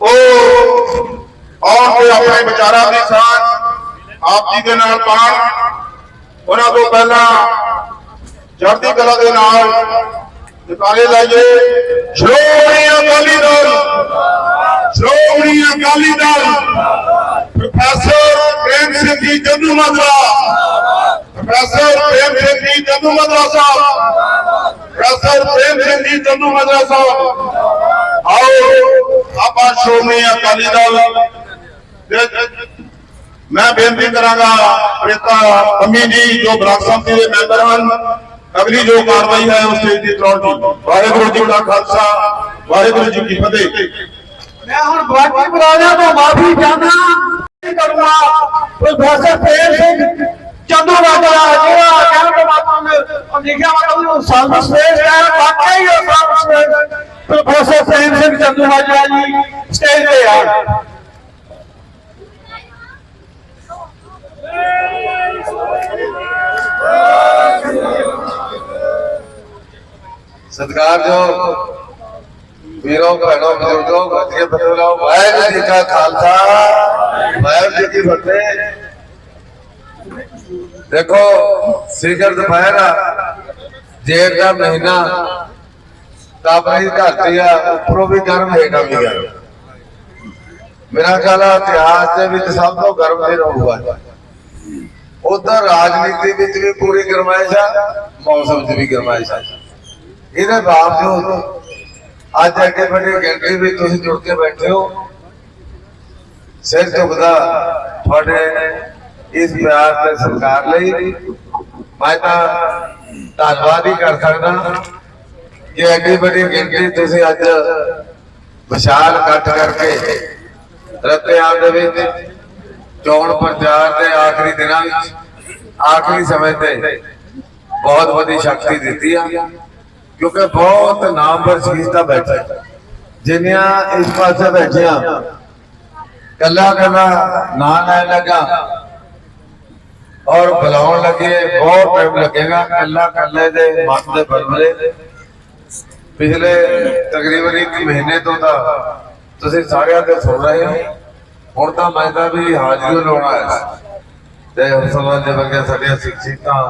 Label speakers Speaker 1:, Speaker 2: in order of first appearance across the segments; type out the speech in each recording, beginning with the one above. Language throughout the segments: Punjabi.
Speaker 1: ਉਹ ਆਉਣ ਤੇ ਆਪਣੇ ਵਿਚਾਰਾਂ ਦੀ ਸਾਥ ਆਪ ਜੀ ਦੇ ਨਾਲ ਪਾਣ। ਉਹਨਾਂ ਤੋਂ ਪਹਿਲਾਂ ਚੜ੍ਹਦੀ ਕਲਾ ਦੇ ਨਾਲ ਨਿਕਾਲੇ ਲਾਈਏ। Shiromani Akali Dal, Shiromani Akali Dal, professor Prem Singh ji Jandu Majra professor Prem Singh ji Jandu Majra Sahib, professor Prem Singh ji Jandu Majra ਸਾਹਿਬ। ਆਓ, ਆਪਾਂ ਸ਼੍ਰੋਮਣੀ ਅਕਾਲੀ ਦਲ ਮੈਂ ਬੇਨਤੀ ਕਰਾਂਗਾ ਪ੍ਰੇਤਾ ਪੰਮੀ ਜੀ ਜੋ ਬਲਾਕ ਸੰਮਤੀ ਦੇ ਮੈਂਬਰ ਹਨ ਅਗਲੀ ਜੋ ਕਾਰਵਾਈ ਹੈ ਉਸ ਸਟੇਜ ਦੀ ਚੋਣ ਦੀ ਵਾਹਿਗੁਰੂ ਜੀ ਦਾ ਖਾਲਸਾ ਵਾਹਿਗੁਰੂ ਜੀ ਕੀ ਫਤਿਹ
Speaker 2: ਮੈਂ ਹੁਣ ਬਾਕੀ ਬਰਾਦਰਾਂ ਤੋਂ ਮਾਫੀ ਚਾਹੁੰਦਾ ਕਰੂੰਗਾ ਪ੍ਰੋਫੈਸਰ ਪ੍ਰੇਮ ਸਿੰਘ ਚੰਦੂ ਵਾਜਰਾ ਜਿਹੜਾ ਕਹਿਣ ਤੋਂ ਬਾਅਦ ਲਿਖਿਆ ਮਤਲਬ ਸੰਤ ਸ੍ਰੇਸ਼ਟ ਹੈ ਵਾਕਈ ਉਹ ਸੰਤ ਸ੍ਰੇਸ਼ਟ ਪ੍ਰੋਫੈਸਰ ਪ੍ਰੇਮ ਸਿੰਘ ਚੰਦੂ ਵਾਜਰਾ ਜੀ ਸਟੇਜ ਤੇ ਆ
Speaker 3: ਸਤਿਕਾਰਯੋਗ ਵੀਰੋ, ਭੈਣੋ, ਬਜ਼ੁਰਗੋ ਗੱਜੇ ਬਦਲੋ ਵਾਹਿਗੁਰੂ ਜੀ ਕਾ ਖਾਲਸਾ। ਵਾਹਿਗੁਰੂ ਜੀ ਕੀ ਫਤਿਹ। ਦੇਖੋ, ਸਿਖਰ ਦੁਪਹਿਰਾ ਜੇਠ ਦਾ ਮਹੀਨਾ। ਤਾਂ ਆਪਣੀ ਆ, ਉੱਪਰੋਂ ਵੀ ਗਰਮ ਹੇਠਾਂ ਵੀ ਗਰਮ ਮੇਰਾ ਖਿਆਲ ਆ, ਇਤਿਹਾਸ ਦੇ ਵਿੱਚ ਸਭ ਤੋਂ ਗਰਮ ਦਿਨ ਹੋਊਗਾ। ਉਧਰ ਰਾਜਨੀਤੀ ਵਿੱਚ ਵੀ ਪੂਰੀ ਗਰਮਾਇਸ਼ ਆ, ਮੌਸਮ 'ਚ ਵੀ ਗਰਮਾਇਸ਼ ਆ। ਇਹਦੇ ਬਾਵਜੂਦ ਅੱਜ ਅੱਗੇ ਵੱਡੇ ਗਿਣਤੀ ਵਿੱਚ ਤੁਸੀਂ ਜੁੜ ਕੇ ਬੈਠੇ ਹੋ। ਸਿਰ ਝੁਕਦਾ ਤੁਹਾਡੇ ਇਸ ਪਿਆਰ ਤੇ ਸਤਿਕਾਰ ਲਈ। ਮੈਂ ਤਾਂ ਧੰਨਵਾਦ ਹੀ ਕਰ ਸਕਦਾ ਕਿ ਅੱਗੇ ਵੱਡੀ ਗਿਣਤੀ ਤੁਸੀਂ ਅੱਜ ਵਿਸ਼ਾਲ ਇਕੱਠ ਕਰਕੇ ਰੱਤਿਆਂ ਦੇ ਵਿੱਚ, ਚੋਣ ਪ੍ਰਚਾਰ ਦੇ ਆਖਰੀ ਦਿਨਾਂ ਵਿੱਚ, ਆਖਰੀ ਸਮੇਂ ਤੇ ਬਹੁਤ ਵੱਡੀ ਸ਼ਕਤੀ ਦਿੱਤੀ ਆ। ਕਿਉਂਕਿ ਬਹੁਤ ਨਾਮਵਰ ਸ਼ਖਸੀਅਤਾਂ ਬੈਠੇ ਜਿਨ੍ਹਾਂ ਇਸ ਪਾਸੇ ਬੈਠੀਆਂ ਕੱਲਾ ਕੱਲਾ ਨਾਂ ਲੈਣ ਲੱਗਾ ਔਰ ਬੁਲਾਉਣ ਲੱਗੇ, ਬਹੁਤ ਟਾਈਮ ਲੱਗੇਗਾ ਕੱਲਾ ਕੱਲੇ ਦੇ ਮਨ ਦੇ ਬਲਬਲੇ ਪਿਛਲੇ ਤਕਰੀਬਨ 1 ਮਹੀਨੇ ਤੋਂ ਤਾਂ ਤੁਸੀਂ ਸਾਰਿਆਂ ਦੇ ਸੁਣ ਰਹੇ ਹੋ। ਹੁਣ ਤਾਂ ਮੈਂ ਤਾਂ ਵੀ ਹਾਜ਼ਰੀ ਲਾਉਣਾ ਹੈ ਤੇ ਹੁਸਨ ਦੇ ਵਰਗੇ ਸਾਡੀਆਂ ਸਿੱਖਿਤਾਂ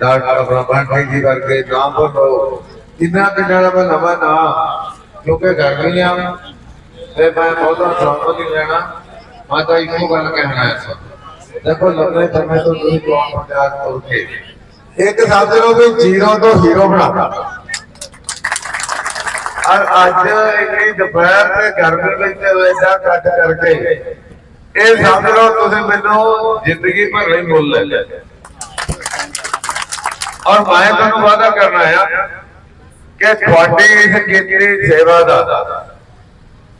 Speaker 3: ਡਾਕਟਰ ਬ੍ਰਹਮਣ ਜੀ ਵਰਗੇ ਨਾਮ ਬੋਲੋ। ਇੰਨਾ ਕਿੰਨਾ ਦਾ ਨਵਾਂ ਨਾ, ਕਿਉਂਕਿ ਗਰਮੀ ਆ ਤੇ ਮੈਂ ਬਹੁਤਾ ਸੌਂਪ ਨਹੀਂ ਲੈਣਾ। ਮੈਂ ਤਾਂ ਇੱਕੋ ਗੱਲ ਕਹਿਣਾ ਹੈ ਸਰ। ਦੇਖੋ, ਲੰਮੇ ਸਮੇਂ ਤੋਂ ਤੁਸੀਂ ਕੌਣ ਪ੍ਰਚਾਰ ਤੁਰ ਕੇ। ਇੱਕ ਸਮਝ ਲਓ ਵੀ ਜ਼ੀਰੋ ਤੋਂ ਹੀਰੋ ਬਣਾਤਾ ਔਰ ਅੱਜ ਇੰਨੀ ਦੁਪਹਿਰ ਤੇ ਗਰਮੀ ਵਿੱਚ ਐਡਾ ਕੱਟ ਕਰਕੇ, ਇਹ ਸਮਝ ਲਓ ਤੁਸੀਂ ਮੈਨੂੰ ਜ਼ਿੰਦਗੀ ਭਰ ਲਈ ਮੁੱਲ ਲੈ ਲਿਆ ਔਰ ਮੈਂ ਤੁਹਾਨੂੰ ਵਾਅਦਾ ਕਰਨਾ ਆ ਕਿ ਤੁਹਾਡੀ ਇਸ ਕੀਤੀ ਸੇਵਾ ਦਾ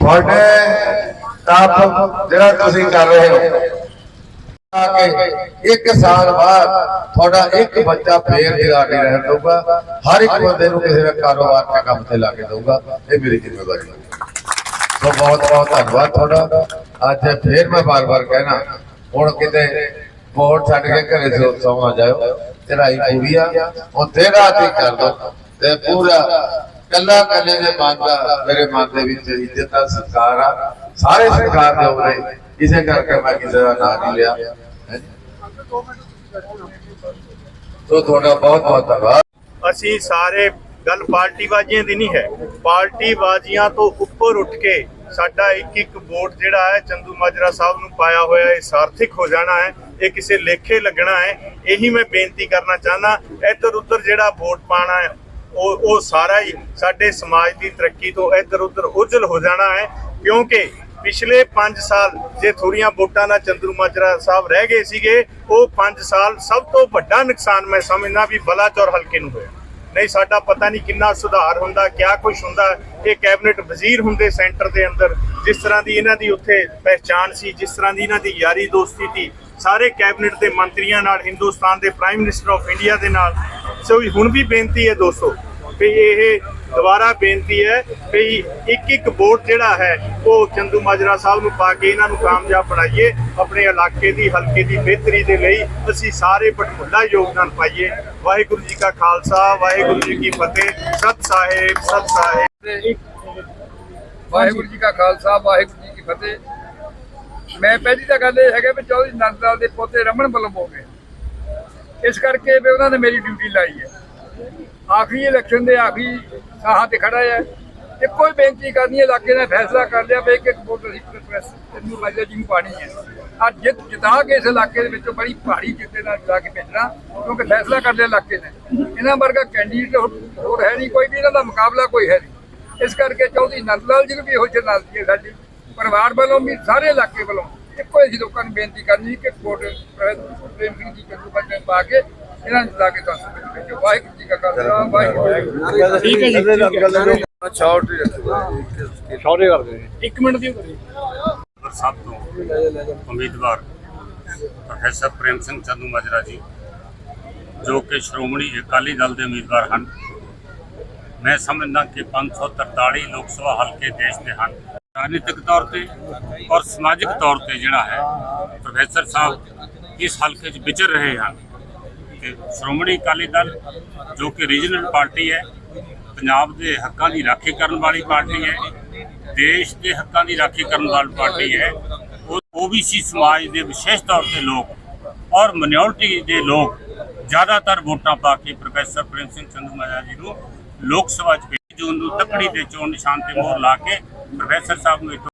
Speaker 3: ਤੁਹਾਡੇ ਤਾਪ ਜਿਹੜਾ ਤੁਸੀਂ ਕਰ ਰਹੇ ਹੋ ਆ ਕੇ ਇੱਕ ਸਾਲ ਬਾਅਦ ਤੁਹਾਡਾ ਇੱਕ ਬੱਚਾ ਫੇਰ ਜਗਾ ਕੇ ਰਹਿ ਦਊਗਾ ਹਰ ਇੱਕ ਬੰਦੇ ਨੂੰ ਕਿਸੇ ਦਾ ਕਾਰੋਬਾਰ ਤੇ ਕੰਮ ਤੇ ਲਾ ਕੇ ਦਊਗਾ ਇਹ ਮੇਰੀ ਜ਼ਿੰਮੇਵਾਰੀ ਹੈ ਸੋ ਬਹੁਤ ਬਹੁਤ ਧੰਨਵਾਦ ਤੁਹਾਡਾ ਅੱਜ ਫੇਰ ਮੈਂ ਬਾਰ-ਬਾਰ ਕਹਿਣਾ ਹੁਣ ਕਿਤੇ ਵੋਟ ਛੱਡ ਕੇ ਘਰੇ ਸੋ ਸੌਂ ਜਾਓ ਚੜਾਈ ਪੂਰੀ ਆ ਉਹ ਤੇਰਾ ਤੇ ਕਰ ਦੋ ਤੇ ਪੂਰਾ ਕੱਲਾ ਕੱਲੇ ਦੇ ਮਨ ਦਾ, ਮੇਰੇ ਮਨ ਦੇ ਵਿੱਚ ਇੱਜ਼ਤ ਦਾ ਸਤਿਕਾਰ ਆ। ਸਾਰੇ ਸਤਿਕਾਰ ਦੇ ਉਹਦੇ ਇਸੇ ਕਰਕੇ ਮੈਂ ਕਿਸੇ ਦਾ ਨਾਂ ਨਹੀਂ ਲਿਆ। ਹੈਂ। ਤੁਹਾਡਾ ਬਹੁਤ ਬਹੁਤ ਧੰਨਵਾਦ।
Speaker 4: ਅਸੀਂ ਸਾਰੇ ਗੱਲ ਪਾਰਟੀ ਬਾਜ਼ੀਆਂ ਦੀ ਨਹੀਂ ਹੈ। ਪਾਰਟੀ ਬਾਜ਼ੀਆਂ ਤੋਂ ਉੱਪਰ ਉੱਠ ਕੇ ਸਾਡਾ ਇੱਕ ਇੱਕ ਵੋਟ ਜਿਹੜਾ ਹੈ, ਚੰਦੂ ਮਾਜਰਾ ਸਾਹਿਬ ਨੂੰ ਪਾਇਆ ਹੋਇਆ ਇਹ ਸਾਰਥਿਕ ਹੋ ਜਾਣਾ ਹੈ। ਇਹ ਕਿਸੇ ਲੇਖੇ ਲੱਗਣਾ ਹੈ, ਇਹੀ ਮੈਂ ਬੇਨਤੀ ਕਰਨਾ ਚਾਹਨਾ ਇੱਧਰ ਉੱਧਰ ਜਿਹੜਾ ਵੋਟ ਪਾਣਾ ਹੈ, ਉਹ ਉਹ ਸਾਰਾ ਹੀ ਸਾਡੇ ਸਮਾਜ ਦੀ ਤਰੱਕੀ ਤੋਂ ਇੱਧਰ ਉੱਧਰ ਉਜਲ ਹੋ ਜਾਣਾ ਹੈ, ਕਿਉਂਕਿ ਪਿਛਲੇ 5 ਸਾਲ ਜੇ ਥੋੜੀਆਂ ਵੋਟਾਂ ਨਾਲ ਚੰਦੂ ਮਾਜਰਾ ਸਾਹਿਬ ਰਹਿ ਗਏ ਸੀਗੇ, ਉਹ 5 ਸਾਲ ਸਭ ਤੋਂ ਵੱਡਾ ਨੁਕਸਾਨ ਮੈਂ ਸਮਝਦਾ ਵੀ ਬਲਾਚੌਰ ਹਲਕੇ ਨੂੰ ਹੋਇਆ। ਨਹੀਂ, ਸਾਡਾ ਪਤਾ ਨਹੀਂ ਕਿੰਨਾ ਸੁਧਾਰ ਹੁੰਦਾ, ਕਿਆ ਕੁਝ ਹੁੰਦਾ। ਇਹ ਕੈਬਨਿਟ ਵਜ਼ੀਰ ਹੁੰਦੇ ਸੈਂਟਰ ਦੇ ਅੰਦਰ ਜਿਸ ਤਰ੍ਹਾਂ ਦੀ ਇਹਨਾਂ ਦੀ ਉੱਥੇ ਪਹਿਚਾਣ ਸੀ, ਜਿਸ ਤਰ੍ਹਾਂ ਦੀ ਇਹਨਾਂ ਦੀ ਯਾਰੀ ਦੋਸਤੀ ਸੀ, ਸਾਰੇ ਕੈਬਨਿਟ ਦੇ ਮੰਤਰੀਆਂ ਨਾਲ, ਹਿੰਦੁਸਤਾਨ ਦੇ ਪ੍ਰਾਈਮ ਮਿਨਿਸਟਰ ਆਫ ਇੰਡੀਆ ਦੇ ਨਾਲ। ਸੋ ਹੁਣ ਵੀ ਬੇਨਤੀ ਹੈ ਦੋਸਤੋ ਵੀ ਇਹ ਦੁਬਾਰਾ ਬੇਨਤੀ ਹੈ ਵੀ ਇੱਕ ਇੱਕ ਵੋਟ ਜਿਹੜਾ ਹੈ, ਉਹ ਚੰਦੂ ਮਾਜਰਾ ਸਾਹਿਬ ਨੂੰ ਪਾ ਕੇ ਇਹਨਾਂ ਨੂੰ ਕਾਮਯਾਬ ਬਣਾਈਏ, ਆਪਣੇ ਇਲਾਕੇ ਦੀ, ਹਲਕੇ ਦੀ ਬਿਹਤਰੀ ਦੇ ਲਈ ਅਸੀਂ ਸਾਰੇ ਬਟਮੁੱਲਾ ਯੋਗਦਾਨ ਪਾਈਏ। ਵਾਹਿਗੁਰੂ ਜੀ ਕਾ ਖਾਲਸਾ, ਵਾਹਿਗੁਰੂ ਜੀ ਕੀ ਫਤਿਹ। ਸਤ ਸਾਹਿਬ ਸਤ ਸਾਹਿਬ।
Speaker 5: ਵਾਹਿਗੁਰੂ ਜੀ ਕਾ ਖਾਲਸਾ, ਵਾਹਿਗੁਰੂ ਜੀ ਕੀ ਫਤਿਹ। ਮੈਂ ਪਹਿਲੀ ਤਾਂ ਗੱਲ ਇਹ ਹੈਗਾ ਵੀ ਚੌਧਰੀ ਨੰਦ ਲਾਲ ਦੇ ਪੋਤੇ ਰਮਨ ਵੱਲੋਂ ਹੋ ਗਏ। ਇਸ ਕਰਕੇ ਵੀ ਉਹਨਾਂ ਨੇ ਮੇਰੀ ਡਿਊਟੀ ਲਾਈ ਹੈ। ਆਖਰੀ ਇਲੈਕਸ਼ਨ ਦੇ ਆਖਰੀ ਸਾਹਾਂ ਤੇ ਖੜਾ ਹੈ। ਇੱਕੋ ਹੀ ਬੇਨਤੀ ਕਰਨੀ ਹੈ, ਇਲਾਕੇ ਨੇ ਫੈਸਲਾ ਕਰ ਲਿਆ ਵੀ ਇੱਕ ਵੋਟ ਅਸੀਂ ਪ੍ਰੈਸ ਨੂੰ ਮਾਜਾ ਜੀ ਨੂੰ ਪਾਣੀ ਹੈ। ਅੱਜ ਜਿੱਤ ਜਿਤਾ ਕੇ ਇਸ ਇਲਾਕੇ ਦੇ ਵਿੱਚੋਂ ਬੜੀ ਭਾਰੀ ਜਿੱਤੇ ਨਾਲ ਜਾ ਕੇ ਭੇਜਣਾ, ਕਿਉਂਕਿ ਫੈਸਲਾ ਕਰ ਲਿਆ ਇਲਾਕੇ ਨੇ। ਇਹਨਾਂ ਵਰਗਾ ਕੈਂਡੀਡੇਟ ਹੋਰ ਹੈ ਨਹੀਂ, ਕੋਈ ਵੀ ਇਹਨਾਂ ਦਾ ਮੁਕਾਬਲਾ ਕੋਈ ਹੈ ਨਹੀਂ। ਇਸ ਕਰਕੇ ਚੌਧਰੀ ਨੰਦ ਲਾਲ ਜੀ ਨੂੰ ਵੀ ਇਹੋ ਜਰਨਾਲਤੀ ਹੈ ਸਾਡੀ। ਪਰਿਵਾਰ ਵੱਲੋਂ ਵੀ ਸਾਰੇ ਇਲਾਕੇ ਵੱਲੋਂ ਇੱਕੋ ਹੀ ਲੋਕਾਂ ਨੂੰ ਬੇਨਤੀ ਕਰਨੀ ਕਿ ਵੋਟ ਪ੍ਰੇਮ ਸਿੰਘ ਜੀ ਕੱਟੂ ਬੱਚੇ ਪਾ ਕੇ ਇਹਨਾਂ ਨੂੰ ਲਾ ਕੇ ਤੁਹਾਨੂੰ ਭੇਜੋ ਵਾਹਿਗੁਰੂ ਜੀ ਕਾ ਖਾਲਸਾ ਵਾਹਿਗੁਰੂ ਜੀ ਕੀ ਫਤਿਹ।
Speaker 3: ਸ਼ਾਰਟ ਹੀ ਰੱਖੋ
Speaker 6: ਨੰਬਰ ਸੱਤ ਤੋਂ ਉਮੀਦਵਾਰ ਪ੍ਰੋਫੈਸਰ ਪ੍ਰੇਮ ਸਿੰਘ ਚੰਦੂ ਮਾਜਰਾ ਜੀ ਜੋ ਕਿ ਸ਼੍ਰੋਮਣੀ ਅਕਾਲੀ ਦਲ ਦੇ ਉਮੀਦਵਾਰ ਹਨ। ਮੈਂ ਸਮਝਦਾ ਕਿ 543 ਲੋਕ ਸਭਾ ਹਲਕੇ ਦੇਸ਼ ਦੇ ਹਨ। ਰਾਜਨੀਤਿਕ ਤੌਰ ਤੇ ਔਰ ਸਮਾਜਿਕ ਤੌਰ ਤੇ ਜਿਹੜਾ ਹੈ, ਪ੍ਰੋਫੈਸਰ ਸਾਹਿਬ ਇਸ ਹਲਕੇ 'ਚ ਵਿਚਰ ਰਹੇ ਹਨ ਤੇ ਸ਼੍ਰੋਮਣੀ ਅਕਾਲੀ ਦਲ, ਜੋ ਕਿ ਰੀਜਨਲ ਪਾਰਟੀ ਹੈ, ਪੰਜਾਬ ਦੇ ਹੱਕਾਂ ਦੀ ਰਾਖੀ ਕਰਨ ਵਾਲੀ ਪਾਰਟੀ ਹੈ, ਦੇਸ਼ ਦੇ ਹੱਕਾਂ ਦੀ ਰਾਖੀ ਕਰਨ ਵਾਲੀ ਪਾਰਟੀ ਹੈ, ਉਹ ਓਬੀਸੀ ਸਮਾਜ ਦੇ ਵਿਸ਼ੇਸ਼ ਤੌਰ ਤੇ ਲੋਕ ਔਰ ਮਿਨੋਰਟੀ ਦੇ ਲੋਕ ਜ਼ਿਆਦਾਤਰ ਵੋਟਾਂ ਪਾ ਕੇ ਪ੍ਰੋਫੈਸਰ ਪ੍ਰੇਮ ਸਿੰਘ ਚੰਦੂ ਮਾਜਰਾ ਜੀ ਨੂੰ ਲੋਕ ਸਭਾ 'ਚ 20 ਜੂਨ ਨੂੰ ਤਕੜੀ ਦੇ ਚੋਣ ਨਿਸ਼ਾਨ ਤੇ ਮੋਹਰ ਲਾ ਕੇ ਪ੍ਰੋਫੈਸਰ ਸਾਹਿਬ ਨੂੰ ਇੱਥੋਂ